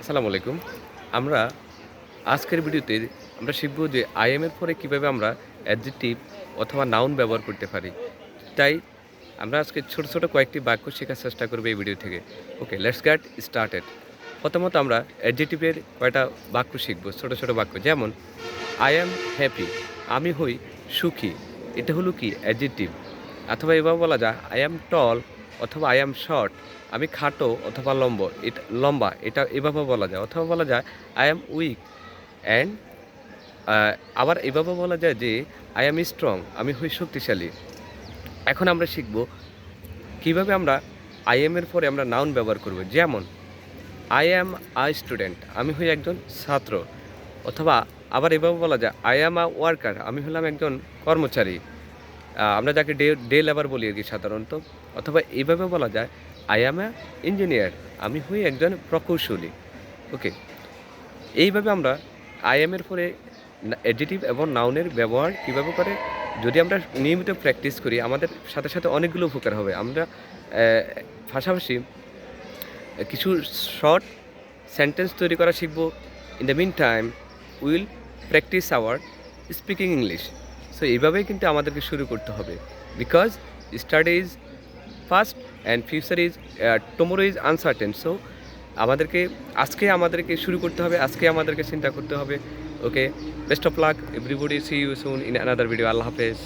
আসসালামু আলাইকুম। আমরা আজকের ভিডিওতে আমরা শিখব যে আইএম এর পরে কীভাবে আমরা অ্যাডজেক্টিভ অথবা নাউন ব্যবহার করতে পারি। তাই আমরা আজকে ছোট ছোট কয়েকটি বাক্য শেখার চেষ্টা করব এই ভিডিও থেকে। ওকে লেটস গেট স্টার্টেড প্রথমত আমরা অ্যাডজেক্টিভের কয়টা বাক্য শিখব, ছোট ছোট বাক্য। যেমন আই অ্যাম হ্যাপি আমি হই সুখী। এটা হলো কি? অ্যাডজেক্টিভ অথবা এভাবে বলা যায় আই অ্যাম টল অথবা আই অ্যাম শর্ট আমি খাটো অথবা লম্ব এটা লম্বা, এটা এভাবে বলা যায়। অথবা বলা যায় আই অ্যাম উইক অ্যান্ড আবার এভাবে বলা যায় যে আই অ্যাম স্ট্রং আমি হই শক্তিশালী। এখন আমরা শিখব কীভাবে আমরা আই এম এর পরে আমরা নাউন ব্যবহার করব। যেমন আই অ্যাম আ স্টুডেন্ট আমি হই একজন ছাত্র। অথবা আবার এভাবে বলা যায় আই অ্যাম আ ওয়ার্কার আমি হলাম একজন কর্মচারী। আমরা যাকে ডে ডে লেবার বলি আর কি সাধারণত, অথবা এইভাবে বলা যায় আই অ্যাম আ ইঞ্জিনিয়ার আমি হই একজন প্রকৌশলী। ওকে এইভাবে আমরা আই এর পরে এডিটিভ এবং নাউনের ব্যবহার কীভাবে করে, যদি আমরা নিয়মিত প্র্যাকটিস করি, আমাদের সাথে সাথে অনেকগুলো উপকার হবে। আমরা পাশাপাশি কিছু শর্ট সেন্টেন্স তৈরি করা শিখব। In the mean time will practice our speaking English so এইভাবেই কিন্তু আমাদেরকে শুরু করতে হবে। Because study is first and future is tomorrow is uncertain so আমাদেরকে, আজকে আমাদেরকে শুরু করতে হবে, আজকে আমাদেরকে চিন্তা করতে হবে। Okay best of luck everybody see you soon in another video আল্লাহ হাফেজ।